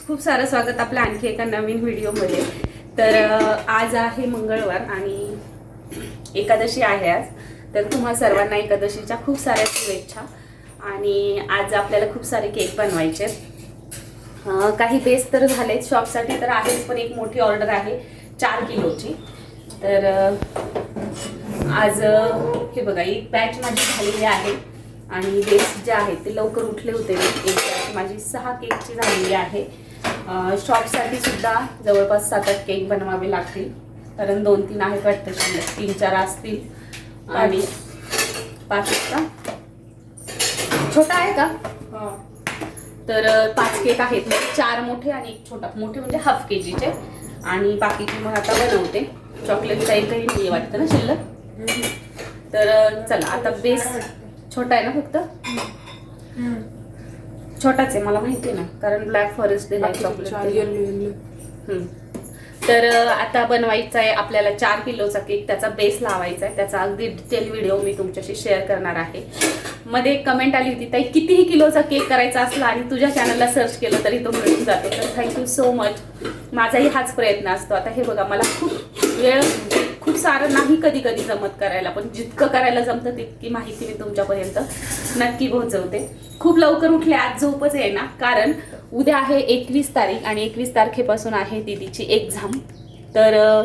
खूप सारं स्वागत आपलं आणखी एका नवीन व्हिडिओमध्ये. तर आज आहे मंगळवार आणि एकादशी आहे आज. तर तुम्हा सर्वांना एकादशीच्या खूप साऱ्या शुभेच्छा. आणि आज आपल्याला खूप सारे केक बनवायचे आहेत. काही बेस तर झालेत. शॉपसाठी तर आहेच पण एक मोठी ऑर्डर आहे चार किलोची. तर आज हे बघा एक बॅच माझी झालेली आहे. आणि बेस जे आहेत ते लवकर उठले होते. एक बॅच माझी सहा केकची झालेली आहे. शॉपसाठी सुद्धा जवळपास सात आठ केक बनवावे लागतील. कारण दोन तीन आहेत वाटतं शिल्लक. तीन चार असतील. आणि पाच. का? छोटा आहे का? तर पाच केक आहेत. म्हणजे चार मोठे आणि एक छोटा. मोठे म्हणजे हाफ के जीचे आणि बाकीचे मग आता बनवते. चॉकलेटचा एकही नाही वाटतं ना शिल्लक? तर चला. आता बेस छोटा आहे ना फक्त? छोटाच आहे मला माहिती आहे ना. कारण ब्लॅक फॉरेस्ट चॉकलेट हम्म. तर आता बनवायचा आहे आपल्याला चार किलोचा केक त्याचा बेस लावायचा आहे. त्याचा अगदी डिटेल व्हिडिओ मी तुमच्याशी शेअर करणार आहे. मध्ये एक कमेंट आली होती ताई कितीही किलोचा केक करायचा असला आणि तुझ्या चॅनलला सर्च केलं तरी तो मिळून जातो. तर थँक्यू सो मच माझाही हाच प्रयत्न असतो. आता हे बघा मला खूप वेळ सारं नाही कधी कधी जमत करायला पण जितकं करायला जमतं तितकी माहिती मी तुमच्यापर्यंत नक्की पोहोचवते. खूप लवकर उठले आज झोपच आहे ना कारण उद्या आहे एकवीस तारीख आणि एकवीस तारखेपासून आहे दीदीची एक्झाम तर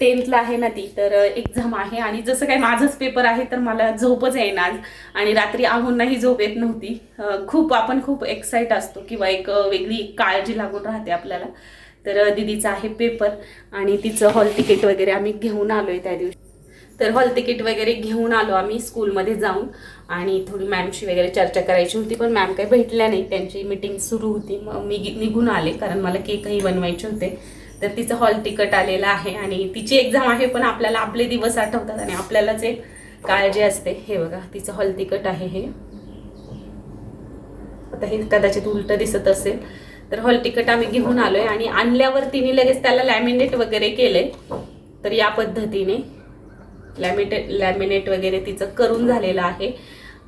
टेन्थला आहे ना ती तर एक्झाम आहे आणि जसं काय माझंच पेपर आहे तर मला झोपच येईना आज. आणि रात्री आहूनही झोप येत नव्हती. खूप आपण खूप एक्साईट असतो किंवा एक वेगळी काळजी लागून राहते आपल्याला. तर दिदीचा आहे पेपर आणि तिचं हॉल तिकीट वगैरे आम्ही घेऊन आलोय त्या दिवशी. तर हॉल तिकीट वगैरे घेऊन आलो आम्ही स्कूलमध्ये जाऊन आणि थोडी मॅमशी वगैरे चर्चा करायची होती पण मॅम काही भेटल्या नाही त्यांची मीटिंग सुरू होती. मग मी निघून आले कारण मला केकही बनवायचे होते. तर तिचं हॉल तिकट आलेलं आहे आणि तिची एक्झाम आहे पण आपल्याला आपले दिवस आठवतात आणि आपल्यालाच एक काळजी असते. हे बघा तिचं हॉल तिकट आहे हे. आता हे कदाचित उलट दिसत असेल. तर हॉल तिकट आम्ही घेऊन आलोय आणि आणल्यावर तिने लगेच त्याला लॅमिनेट वगैरे केलंय. तर या पद्धतीने लॅमिनेट लॅमिनेट वगैरे तिचं करून झालेलं आहे.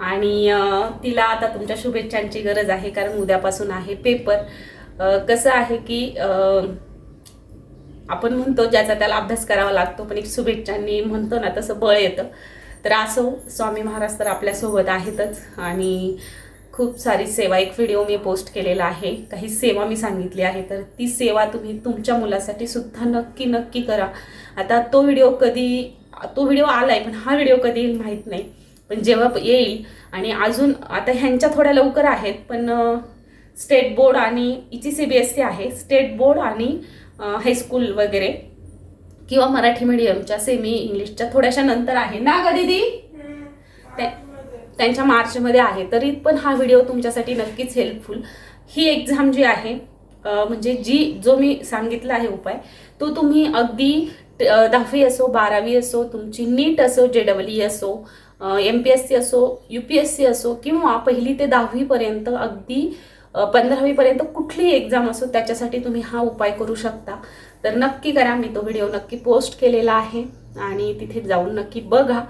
आणि तिला आता तुमच्या शुभेच्छांची गरज आहे कारण उद्यापासून आहे पेपर कसं आहे की आपण म्हणतो ज्याचा त्याला अभ्यास करावा लागतो पण एक शुभेच्छांनी म्हणतो ना तसं बळ येतं. तर असो स्वामी महाराज तर आपल्यासोबत आहेतच. आणि खूप सारी सेवा एक व्हिडिओ मी पोस्ट केलेला आहे. काही सेवा मी सांगितली आहे तर ती सेवा तुम्ही तुमच्या मुलासाठी सुद्धा नक्की नक्की करा. आता तो व्हिडिओ कधी तो व्हिडिओ आलाय पण हा व्हिडिओ कधी येईल माहीत नाही. पण जेव्हा येईल आणि अजून आता ह्यांच्या थोड्या लवकर आहेत पण स्टेट बोर्ड आणि हिची सी बी एस सी आहे. स्टेट बोर्ड आणि हायस्कूल वगैरे किंवा मराठी मीडियमच्या सेमी इंग्लिशच्या थोड्याशा नंतर आहे. ना ग दीदी? त्या- त्यांच्या मार्चमध्ये आहे तरी पण हा व्हिडिओ तुमच्यासाठी नक्कीच हेल्पफुल ही एक्झाम जी आहे म्हणजे जी जो मी सांगितला आहे उपाय तो तुम्ही अगदी दहावी असो बारावी असो तुमची नीट असो जे डबल ई असो एम पी एस सी असो यू पी एस सी असो किंवा पहिली ते दहावीपर्यंत अगदी पंधरावीपर्यंत कुठलीही एक्झाम असो त्याच्यासाठी तुम्ही हा उपाय करू शकता. तर नक्की करा मी तो व्हिडिओ नक्की पोस्ट केलेला आहे. आणि तिथे जाऊन नक्की बघा.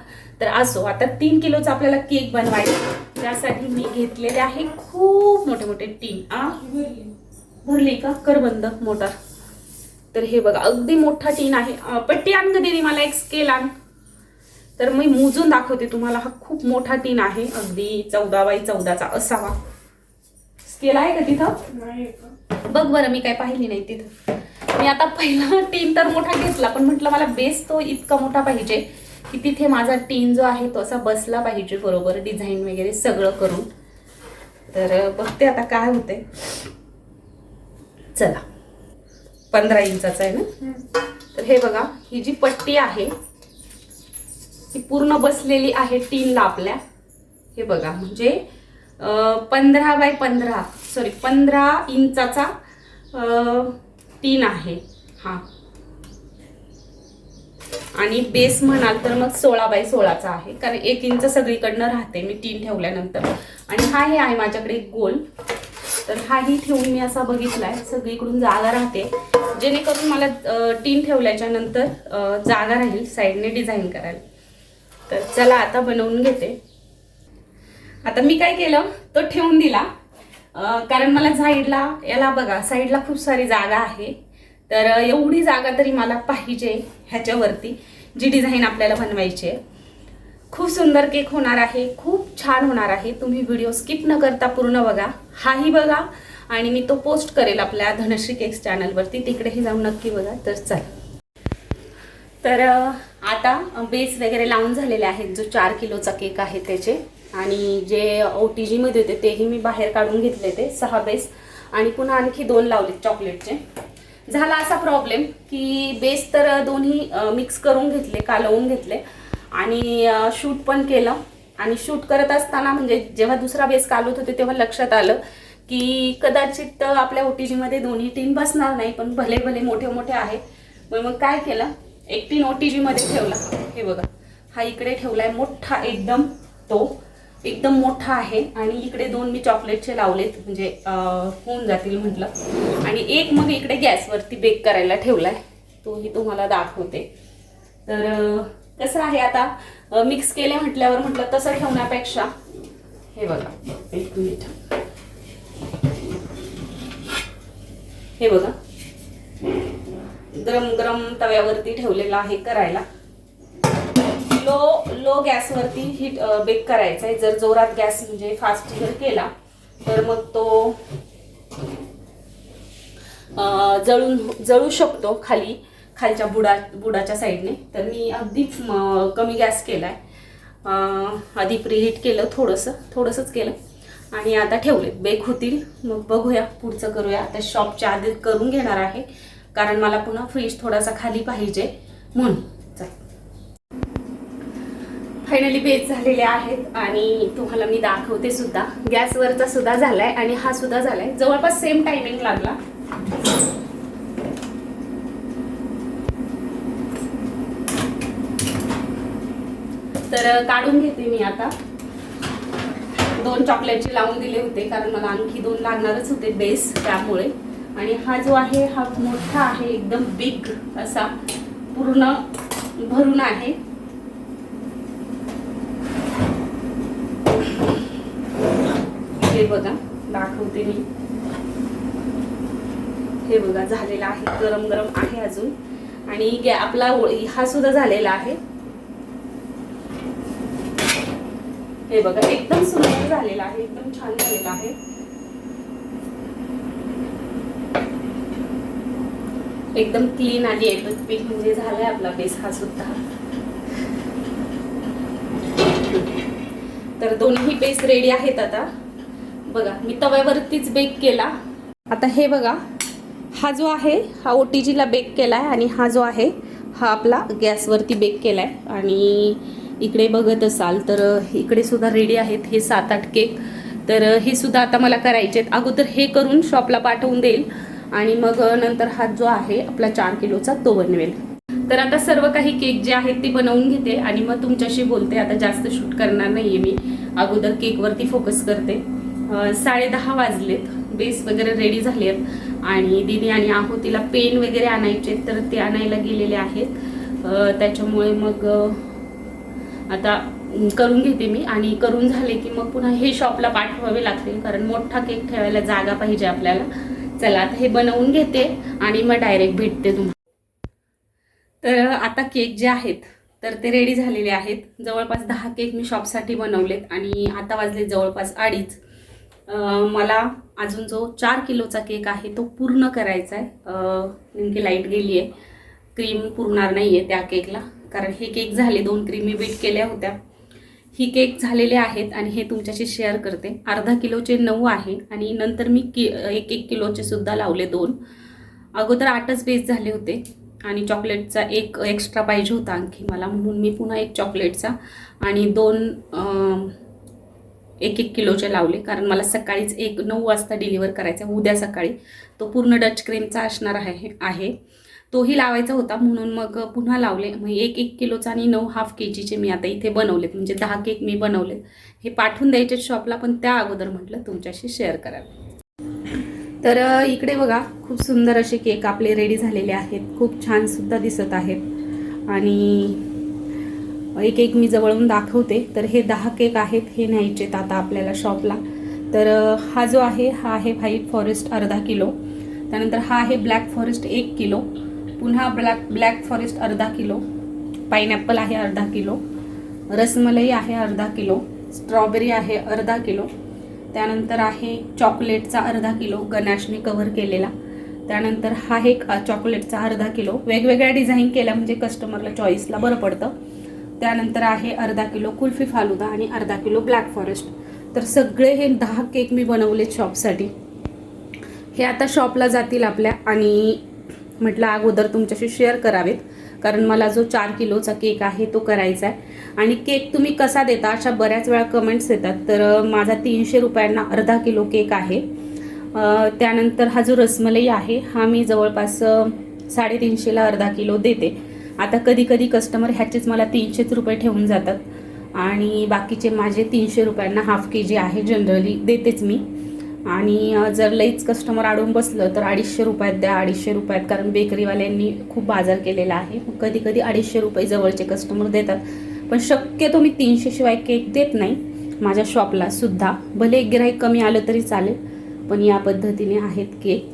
तर असो आता तीन किलोचा आपल्याला केक बनवायचा त्यासाठी मी घेतलेले आहे खूप मोठे मोठे टीन. आ? भरली का? कर बंद मोटार तर हे बघा अगदी मोठा टीन आहे. पट्टी आण कधी मला एक स्केल आण. तर मी मोजून दाखवते तुम्हाला हा खूप मोठा टीन आहे. अगदी चौदा बाय चौदाचा असावा. स्केल आहे का तिथं? बघ बरं मी काय पाहिली नाही तिथं. मी आता पहिला टीन तर मोठा घेतला पण म्हटलं मला बेस तो इतका मोठा पाहिजे की तिथे माझा टीन जो आहे तो असा बसला पाहिजे बरोबर डिझाईन वगैरे सगळं करून. तर बघते आता काय होते चला. पंधरा इंचाचा आहे ना? तर हे बघा ही जी पट्टी आहे ती पूर्ण बसलेली आहे टीनला आपल्या. हे बघा म्हणजे पंधरा बाय पंधरा सॉरी पंधरा इंचाचा तीन आहे. हा. आणि बेस म्हणाल तर मग सोळा बाय सोळाचा आहे. कारण एक इंच सगळीकडनं राहते मी तीन ठेवल्यानंतर. आणि हा हे आहे माझ्याकडे गोल. तर हाही ठेवून मी असा बघितलाय सगळीकडून जागा राहते. जेणेकरून मला टीन ठेवल्याच्या नंतर जागा राहील साईडने डिझाईन करायला. तर चला आता बनवून घेते. आता मी काय केलं? तो ठेवून दिला. कारण मला साईडला याला बघा साईडला खूप सारी जागा आहे. तर एवढी जागा तरी मला पाहिजे ह्याच्यावरती जी डिझाईन आपल्याला बनवायची आहे. खूप सुंदर केक होणार आहे खूप छान होणार आहे. तुम्ही व्हिडिओ स्किप न करता पूर्ण बघा. हाही बघा. आणि मी तो पोस्ट करेल आपल्या धनश्री केक्स चॅनलवरती. तिकडेही जाऊन नक्की बघा. तर चल. तर आता बेस वगैरे लावून झालेले आहेत जो चार किलोचा केक आहे त्याचे. आणि जे ओ टी जीमध्ये होते तेही मी बाहेर काढून घेतले ते सहा बेस. आणि पुन्हा आणखी दोन लावले चॉकलेटचे. झाला असा प्रॉब्लेम की बेस तर दोन्ही मिक्स करून घेतले कालवून घेतले. आणि शूट पण केलं. आणि शूट करत असताना म्हणजे जेव्हा दुसरा बेस कालवत होते तेव्हा लक्षात आलं की कदाचित आपल्या ओ टी जीमध्ये दोन्ही टीम बसणार नाही पण भले भले मोठे मोठे आहे मग मग काय केलं? एक तीन ओ टी जीमध्ये ठेवला. हे बघा. हा इकडे ठेवलाय मोठा एकदम तो. एकदम मोठा आहे आणि इकडे दोन मी चॉकलेटचे लावलेत. म्हणजे होऊन जातील म्हटलं. आणि एक मग इकडे गॅसवरती बेक करायला ठेवलाय. तोही तुम्हाला दाखवते. तर कसं आहे आता? मिक्स केले म्हटल्यावर म्हटलं तसं ठेवण्यापेक्षा. हे बघा. एक मिनिट. हे बघा. गरम गरम तव्यावरती ठेवलेला आहे करायला. लो लो गॅसवरती हीट बेक करायचा आहे. जर जोरात गॅस म्हणजे फास्ट जर केला तर मग तो जळून जळू शकतो खाली खालच्या बुडा बुडाच्या साईडने. तर मी अगदी कमी गॅस केला आहे आधी प्रिहीट केलं थोडंसं थोडंसंच केलं. आणि आता ठेवले बेक होतील. मग बघूया पुढचं करूया. आता शॉपच्या आधी करून घेणार आहे. कारण मला पुन्हा फ्रीज थोडासा खाली पाहिजे. म्हणून फायनली बेस झालेले आहेत आणि तुम्हाला मी दाखवते सुद्धा. गॅसवरचा सुद्धा झालाय आणि हा सुद्धा झालाय. जवळपास सेम टायमिंग लागला. तर काढून घेते मी आता. दोन चॉकलेटचे लावून दिले होते कारण मला आणखी दोन लागणारच होते बेस त्यामुळे. आणि हा जो आहे हा मोठा आहे एकदम बिग असा पूर्ण भरून आहे. हे बघा दाखवते मी. हे बघा झालेला आहे गरम गरम आहे अजून. आणि गॅ- आपला ओळी हा सुद्धा झालेला आहे. हे बघा एकदम सुंदर झालेला आहे एकदम छान झालेला आहे. एकदम क्लीन आली आहे पीठ म्हणजे झालाय आपला बेस हा सुद्धा. तर दोन्ही बेस रेडी आहेत आता. बघा मी तव्यावरतीच बेक केला. आता हे बघा हा जो आहे हा ओ टी जीला बेक केला आहे आणि हा जो आहे हा आपला गॅसवरती बेक केला आहे आणि इकडे बघत असाल तर इकडे सुद्धा रेडी आहेत हे सात आठ केक तर हे सुद्धा आता मला करायचे आहेत अगोदर हे करून शॉपला पाठवून देईल. आणि मग नंतर हा जो आहे आपला चार किलोचा तो बनवेल. तर आता सर्व काही केक जे आहेत ते बनवून घेते आणि मग तुमच्याशी बोलते. आता जास्त शूट करणार नाहीये मी. अगोदर केकवरती फोकस करते. साडे दहा वाजलेत. बेस वगैरे रेडी झाले आहेत आणि दिदी आणि आहो तिला पेन वगैरे आणायचे तर ते आणायला गेलेले आहेत. त्याच्यामुळे मग आता करून घेते मी. आणि करून झाले की मग पुन्हा हे शॉपला पाठवावे लागतील कारण मोठा केक ठेवायला जागा पाहिजे आपल्याला. चला आता हे बनवून घेते आणि मग डायरेक्ट भेटते तुम्हाला. तर आता केक जे आहेत तर ते रेडी झालेले आहेत. जवळपास दहा केक मी शॉपसाठी बनवलेत आणि आता वाजले जवळपास अडीच. मला अजून जो चार किलोचा केक आहे तो पूर्ण करायचा आहे. नेमकी लाइट गेली आहे. क्रीम पुरणार नाही आहे त्या केकला कारण हे केक झाले दोन क्रीमी बीट केल्या होत्या. ही केक झालेले आहेत आणि हे तुमच्याशी शेअर करते. अर्धा किलोचे नऊ आहे आणि नंतर मी कि एक एक किलोचे सुद्धा लावले दोन. अगोदर आठच बेस झाले होते आणि चॉकलेटचा एक एक्स्ट्रा पाहिजे होता आणखी मला म्हणून मी पुन्हा एक चॉकलेटचा आणि दोन एक एक किलोचे लावले. कारण मला सकाळीच एक नऊ वाजता डिलिव्हर करायचा आहे, उद्या सकाळी तो पूर्ण डच क्रीमचा असणार आहे आहे. तोही लावायचा होता. म्हणून मग पुन्हा लावले. मग एक एक किलोचा आणि नऊ हाफ के जीचे मी आता इथे बनवलेत. म्हणजे दहा केक मी बनवलेत. हे पाठवून द्यायचे शॉपला पण त्या अगोदर म्हटलं तुमच्याशी शेअर करावे तर इकडे बघा खूप सुंदर असे केक आपले रेडी झालेले आहेत. खूप छानसुद्धा दिसत आहेत. आणि एक एक मी जवळून दाखवते. तर हे दहा केक आहेत हे न्यायचेत आता आपल्याला शॉपला तर हा जो आहे हा आहे व्हाईट फॉरेस्ट अर्धा किलो. त्यानंतर हा आहे ब्लॅक फॉरेस्ट एक किलो. पुन्हा ब्लॅक ब्लॅक फॉरेस्ट अर्धा किलो पाईनॅपल आहे अर्धा किलो रसमलई आहे अर्धा किलो स्ट्रॉबेरी आहे अर्धा किलो त्यानंतर आहे चॉकलेटचा अर्धा किलो गणेशने कव्हर केलेला. त्यानंतर हा एक चॉकलेटचा अर्धा किलो वेगवेगळ्या डिझाईन केल्या म्हणजे कस्टमरला चॉईसला बरं पडतं. त्यानंतर आहे अर्धा किलो कुल्फी फालुदा आणि अर्धा किलो ब्लॅक फॉरेस्ट. तर सगळे हे दहा केक मी बनवले शॉपसाठी हे आता शॉपला जातील आपल्या आणि म्हटलं अगोदर तुमच्याशी शेअर करावेत. कारण मला जो चार किलोचा केक आहे तो करायचा आहे. आणि केक तुम्ही कसा देता? अशा बऱ्याच वेळा कमेंट्स येतात. तर माझा तीनशे रुपयांना अर्धा किलो केक आहे. त्यानंतर हा जो रसमलाई आहे हा मी जवळपास साडेतीनशेला अर्धा किलो देते. आता कधी कधी कस्टमर ह्याचेच मला तीनशेच रुपये ठेवून जातात. आणि बाकीचे माझे तीनशे रुपयांना हाफ के जी आहे. जनरली देतेच मी. आणि जर लईच कस्टमर अडून बसलं तर अडीचशे रुपयात द्या अडीचशे रुपयात. कारण बेकरीवाल्यांनी खूप बाजार केलेला आहे. कधी कधी अडीचशे रुपये जवळचे कस्टमर देतात. पण शक्यतो मी तीनशे शिवाय केक देत नाही. माझ्या शॉपला सुद्धा. भले एक गिराईक कमी आलं तरी चालेल. पण या पद्धतीने आहेत केक.